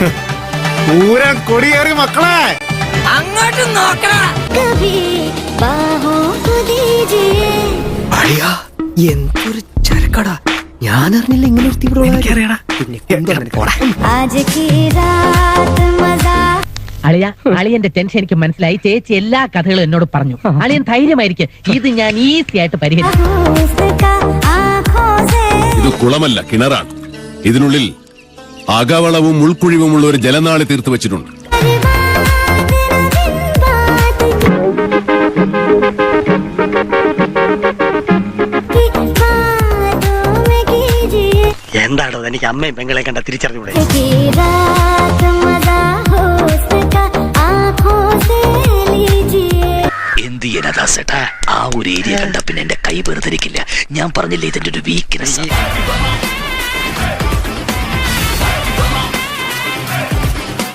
പൂരം കൊടിയേറി മക്കളെ. അങ്ങോട്ട് അടിയാ എന്തൊരു ചരക്കടാ. ഞാൻ അറിഞ്ഞില്ല ഇങ്ങനെ ഒരു തീവ്രവാദിയാ അളിയന്റെ ടെൻഷൻ എനിക്ക് മനസ്സിലായി. ചേച്ചി എല്ലാ കഥകളും എന്നോട് പറഞ്ഞു. അളിയൻ ധൈര്യമായിരിക്കും. ഇത് ഞാൻ ഈസി ആയിട്ട് പരിഹരിക്കും. ഇത് കുളമല്ല കിണറാണ്. ഇതിനുള്ളിൽ അകവളവും ഉൾക്കുഴിവുമുള്ള ഒരു ജലനാളി തീർത്തു വെച്ചിട്ടുണ്ട്. എന്താണോ എനിക്ക് അമ്മയും പെങ്ങളെ കണ്ട തിരിച്ചറിഞ്ഞൂടെ? എന്ത് ചെയ്യാനാ ചേട്ടാ ആ ഒരു ഏരിയ കണ്ട പിന്നെ എന്റെ കൈ വെറുതെ ഞാൻ പറഞ്ഞില്ലേ ഇതിന്റെ ഒരു വീക്ക്നെസ്